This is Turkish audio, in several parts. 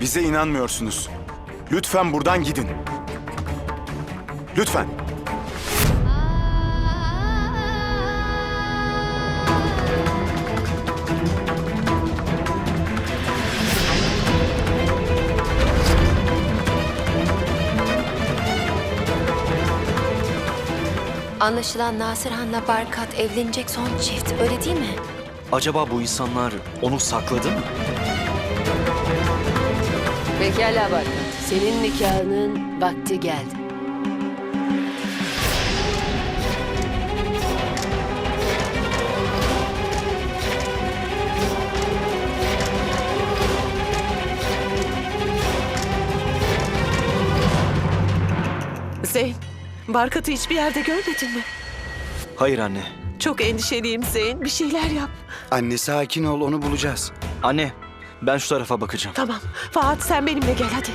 Bize inanmıyorsunuz. Lütfen buradan gidin. Lütfen. Anlaşılan Nasır Han'la Barkat evlenecek son çift öyle değil mi? Acaba bu insanlar onu sakladı mı? Pekala Barkat. Senin nikahının vakti geldi. Zeyn, Barkat'ı hiçbir yerde görmedin mi? Hayır anne. Çok endişeliyim Zeyn. Bir şeyler yap. Anne sakin ol onu bulacağız. Anne, ben şu tarafa bakacağım. Tamam. Fahat sen benimle gel hadi.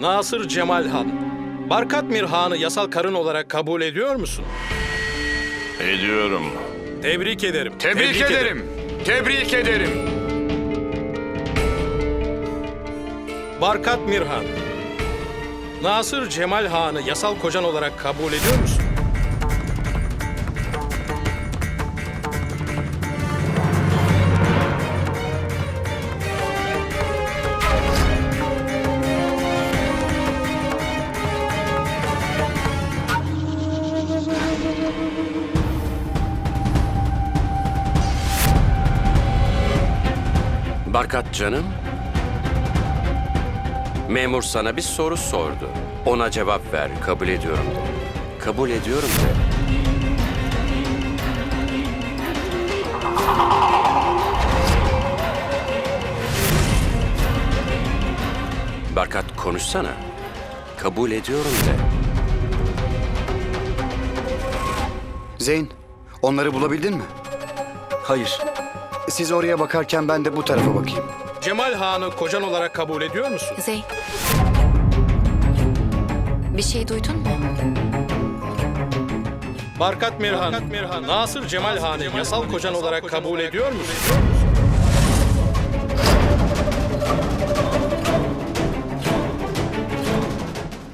Nasır Cemal Han, Barkat Mir Han'ı yasal karın olarak kabul ediyor musun? Ediyorum. Tebrik ederim. Tebrik, ederim. Tebrik ederim. Barkat Mir Han, Nasır Cemal Han'ı yasal kocan olarak kabul ediyor musun? Barkat canım. Memur sana bir soru sordu. Ona cevap ver. Kabul ediyorum de. Kabul ediyorum de. Barkat konuşsana. Kabul ediyorum de. Zeyn, onları bulabildin mi? Hayır. Siz oraya bakarken ben de bu tarafa bakayım. Cemal Han'ı kocan olarak kabul ediyor musun? Zeyn. Bir şey duydun mu? Barkat Mir Han, Nasır Cemal Han'ı yasal kocan olarak kabul ediyor musun?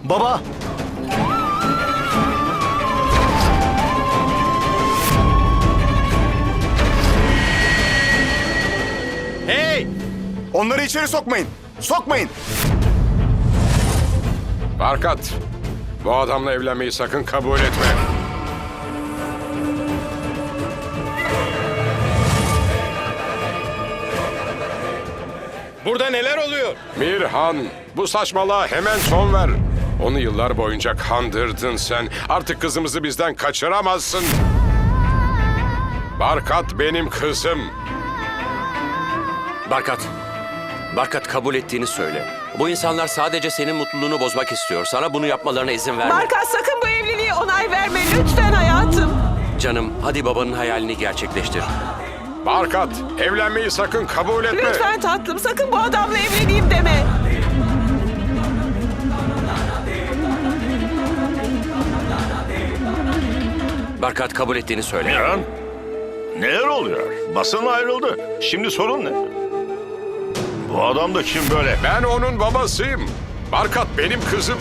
Baba! Onları içeri sokmayın. Sokmayın. Barkat, bu adamla evlenmeyi sakın kabul etme. Burada neler oluyor? Mirhan, bu saçmalığa hemen son ver. Onu yıllar boyunca kandırdın sen. Artık kızımızı bizden kaçıramazsın. Barkat benim kızım. Barkat. Barkat kabul ettiğini söyle. Bu insanlar sadece senin mutluluğunu bozmak istiyor. Sana bunu yapmalarına izin verme. Barkat sakın bu evliliğe onay verme lütfen hayatım. Canım hadi babanın hayalini gerçekleştir. Barkat, evlenmeyi sakın kabul etme. Lütfen tatlım sakın bu adamla evleneyim deme. Barkat kabul ettiğini söyle. Miran, neler oluyor? Basın ayrıldı. Şimdi sorun ne? Bu adam da kim böyle? Ben onun babasıyım. Barkat benim kızım.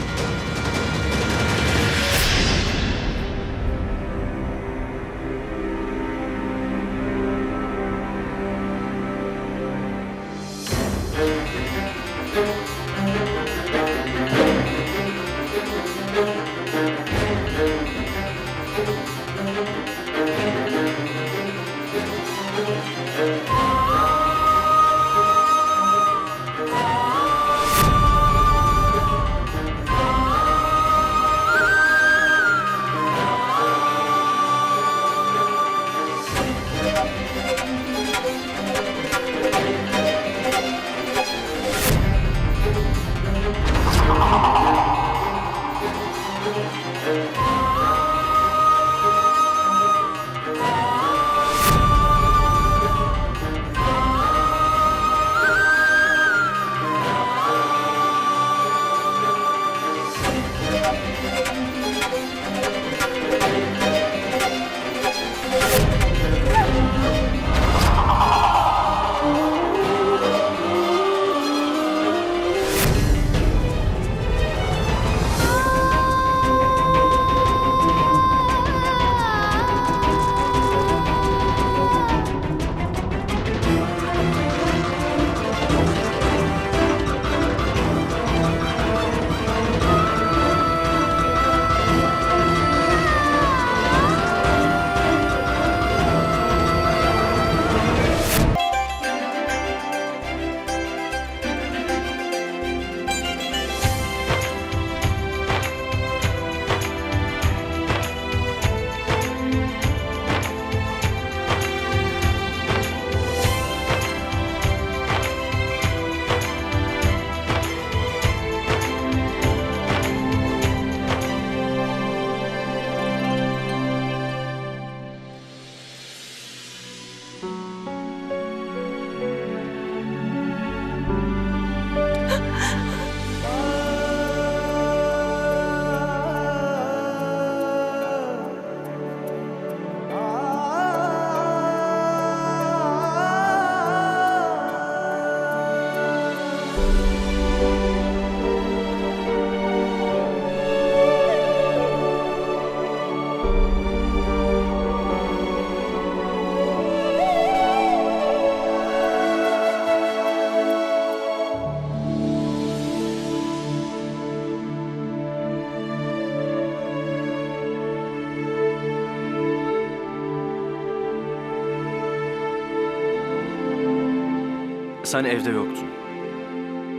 Sen evde yoktun.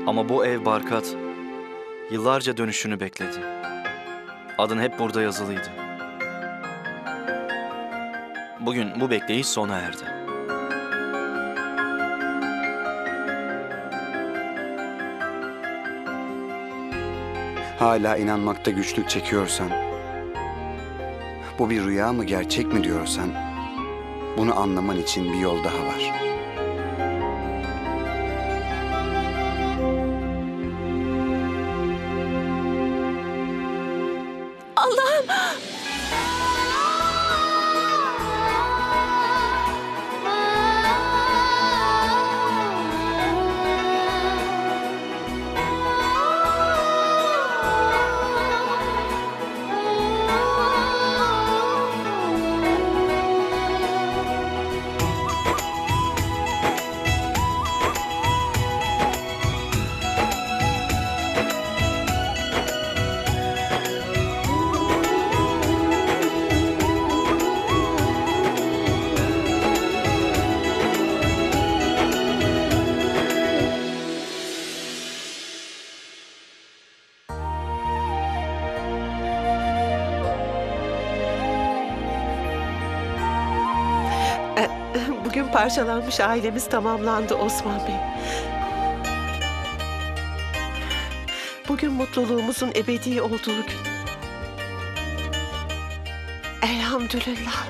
Ama bu ev Barkat yıllarca dönüşünü bekledi. Adın hep burada yazılıydı. Bugün bu bekleyiş sona erdi. Hala inanmakta güçlük çekiyorsan, bu bir rüya mı gerçek mi diyorsan, bunu anlaman için bir yol daha var. Parçalanmış ailemiz tamamlandı Osman Bey. Bugün mutluluğumuzun ebedi olduğu gün. Elhamdülillah.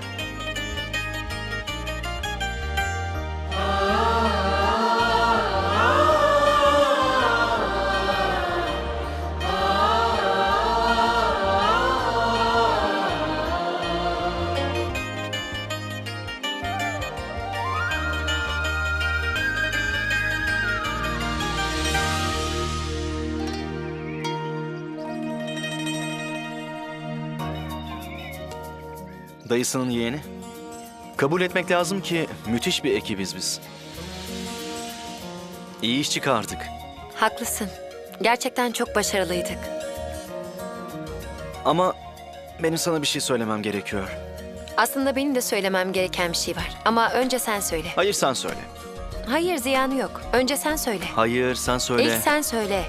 Dayısının yeğeni. Kabul etmek lazım ki müthiş bir ekibiz biz. İyi iş çıkardık. Haklısın. Gerçekten çok başarılıydık. Ama benim sana bir şey söylemem gerekiyor. Aslında benim de söylemem gereken bir şey var. Ama önce sen söyle. Hayır sen söyle. Hayır ziyanı yok. Önce sen söyle. Hayır sen söyle. İlk sen söyle.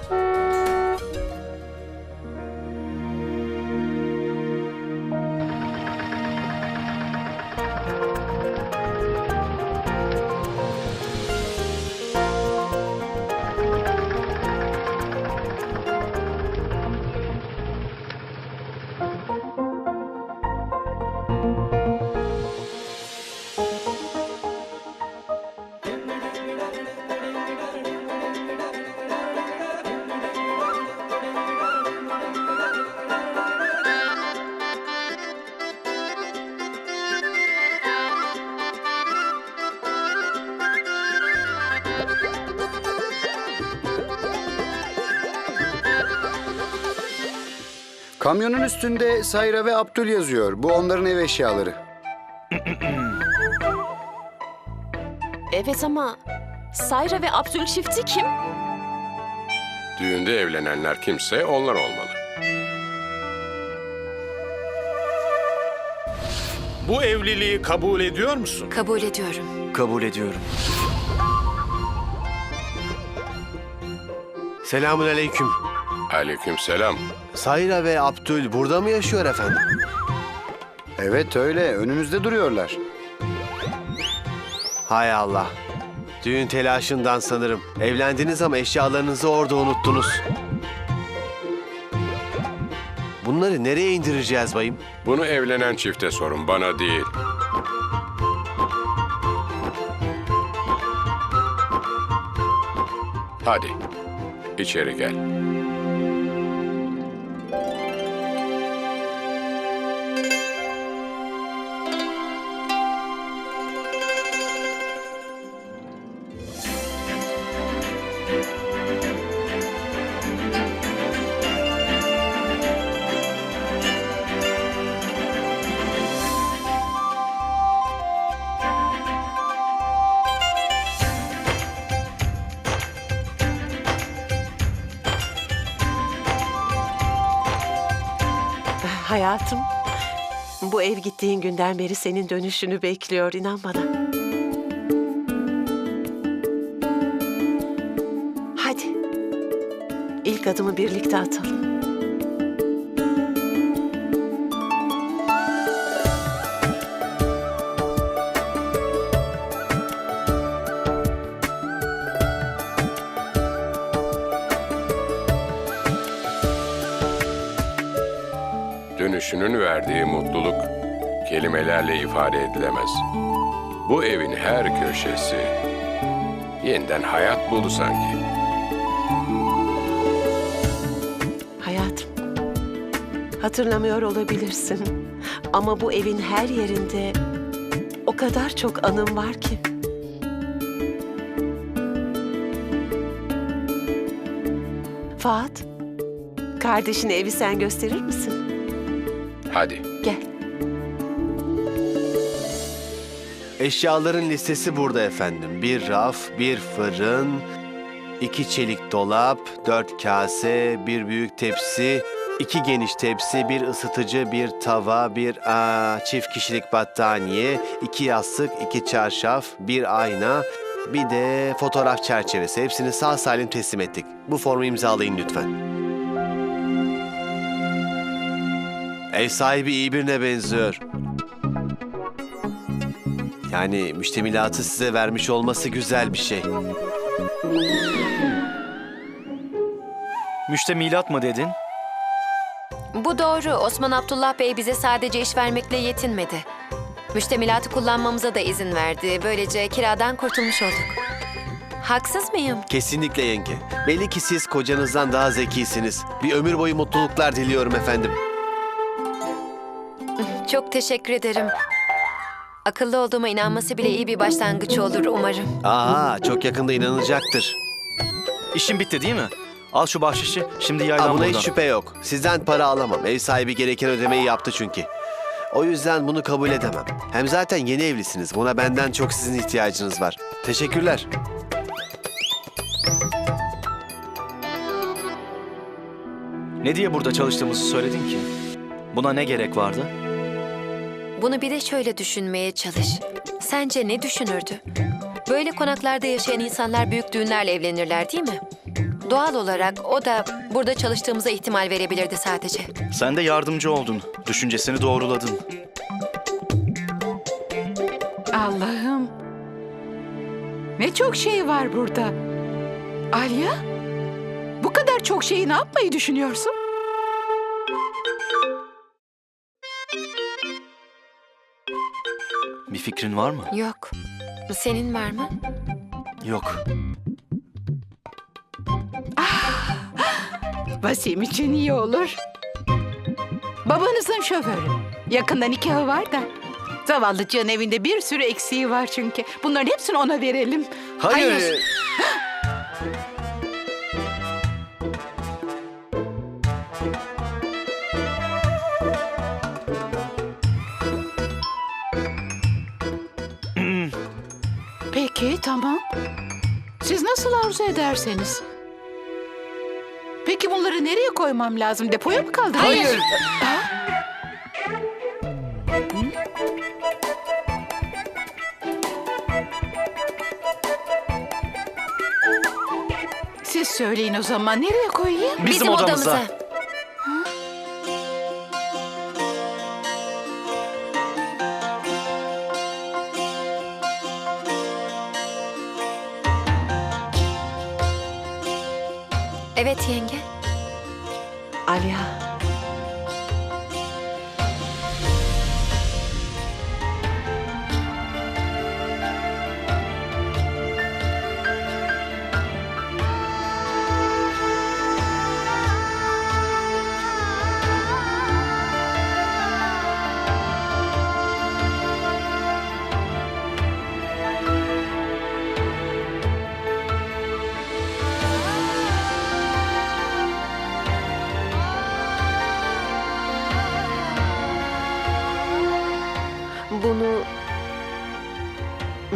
Kamyonun üstünde Sayra ve Abdül yazıyor. Bu onların ev eşyaları. Evet ama Sayra ve Abdül çifti kim? Düğünde evlenenler kimse onlar olmalı. Bu evliliği kabul ediyor musun? Kabul ediyorum. Kabul ediyorum. Selamun aleyküm. Aleykümselam. Sayra ve Abdül burada mı yaşıyor efendim? Evet öyle. Önünüzde duruyorlar. Hay Allah. Düğün telaşından sanırım. Evlendiniz ama eşyalarınızı orada unuttunuz. Bunları nereye indireceğiz bayım? Bunu evlenen çifte sorun, bana değil. Hadi, içeri gel. Hayatım, bu ev gittiğin günden beri senin dönüşünü bekliyor inan bana. Hadi. İlk adımı birlikte atalım. Dönüşünün verdiği mutluluk kelimelerle ifade edilemez. Bu evin her köşesi yeniden hayat buldu sanki. Hayatım, hatırlamıyor olabilirsin. Ama bu evin her yerinde o kadar çok anım var ki. Fuat, kardeşine evi sen gösterir misin? Hadi. Gel. Eşyaların listesi burada efendim. Bir raf, bir fırın, iki çelik dolap, dört kase, bir büyük tepsi, iki geniş tepsi, bir ısıtıcı, bir tava, bir aa, çift kişilik battaniye, iki yastık, iki çarşaf, bir ayna, bir de fotoğraf çerçevesi. Hepsini sağ salim teslim ettik. Bu formu imzalayın lütfen. Ev sahibi iyi birine benziyor. Yani müştemilatı size vermiş olması güzel bir şey. Müştemilat mı dedin? Bu doğru. Osman Abdullah Bey bize sadece iş vermekle yetinmedi. Müştemilatı kullanmamıza da izin verdi. Böylece kiradan kurtulmuş olduk. Haksız mıyım? Kesinlikle yenge. Belli ki siz kocanızdan daha zekisiniz. Bir ömür boyu mutluluklar diliyorum efendim. Çok teşekkür ederim. Akıllı olduğuma inanması bile iyi bir başlangıç olur umarım. Aha çok yakında inanacaktır. İşin bitti değil mi? Al şu bahşişi, şimdi Aa, yaylan buna buradan. hiç şüphe yok. Sizden para alamam. Ev sahibi gereken ödemeyi yaptı çünkü. O yüzden bunu kabul edemem. Hem zaten yeni evlisiniz. Buna benden çok sizin ihtiyacınız var. Teşekkürler. Ne diye burada çalıştığımızı söyledin ki? Buna ne gerek vardı? Bunu bir de şöyle düşünmeye çalış. Sence ne düşünürdü? Böyle konaklarda yaşayan insanlar büyük düğünlerle evlenirler değil mi? Doğal olarak o da burada çalıştığımıza ihtimal verebilirdi sadece. Sen de yardımcı oldun. Düşüncesini doğruladın. Allah'ım. Ne çok şey var burada. Alya? Bu kadar çok şeyi ne yapmayı düşünüyorsun? Bir fikrin var mı? Yok. Senin var mı? Yok. Vasim için iyi olur. Babanızın şoförü. Yakında nikahı var da. Zavallıcığın evinde bir sürü eksiği var çünkü. Bunların hepsini ona verelim. Hayır. Hayır. Tamam. Siz nasıl arzu ederseniz. Peki bunları nereye koymam lazım? Depoya mı kaldırayım? Hayır. Siz söyleyin o zaman nereye koyayım? Bizim, odamıza. Evet yenge. Alya.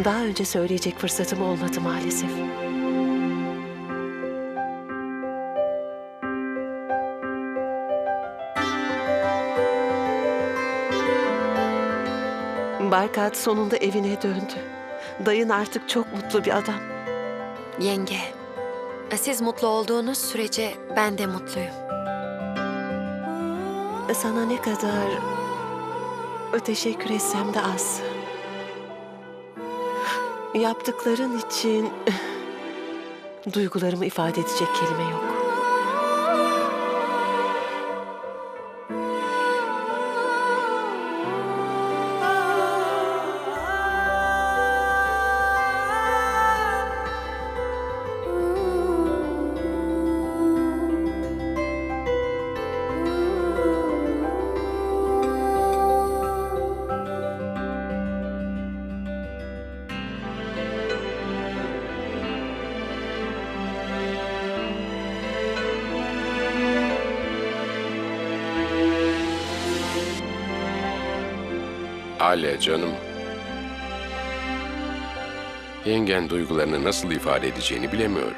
Daha önce söyleyecek fırsatım olmadı maalesef. Barkat sonunda evine döndü. Dayın artık çok mutlu bir adam. Yenge. Siz mutlu olduğunuz sürece ben de mutluyum. Sana ne kadar teşekkür etsem de az. Yaptıkların için duygularımı ifade edecek kelime yok. Ale canım. Yengen duygularını nasıl ifade edeceğini bilemiyor.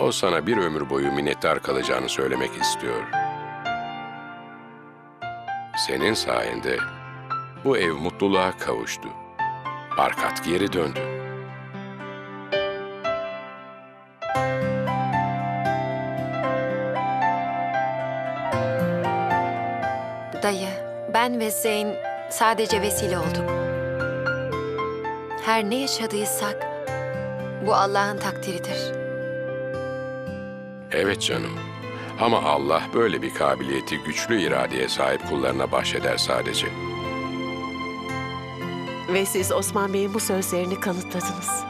O sana bir ömür boyu minnettar kalacağını söylemek istiyor. Senin sayende bu ev mutluluğa kavuştu. Barkat geri döndü. Ve Zeyn sadece vesile olduk. Her ne yaşadıysak bu Allah'ın takdiridir. Evet canım. Ama Allah böyle bir kabiliyeti güçlü iradeye sahip kullarına bahşeder sadece. Ve siz Osman Bey'in bu sözlerini kanıtladınız.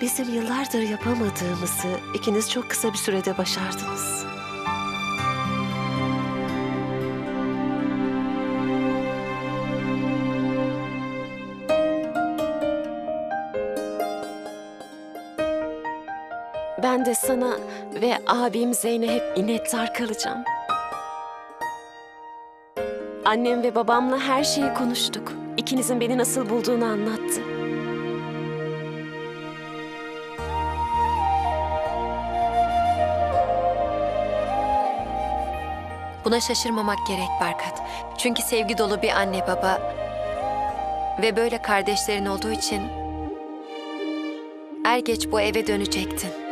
Bizim yıllardır yapamadığımızı ikiniz çok kısa bir sürede başardınız. De sana ve abim Zeyn'e hep minnettar kalacağım. Annem ve babamla her şeyi konuştuk. İkinizin beni nasıl bulduğunu anlattı. Buna şaşırmamak gerek Barkat. Çünkü sevgi dolu bir anne baba ve böyle kardeşlerin olduğu için er geç bu eve dönecektin.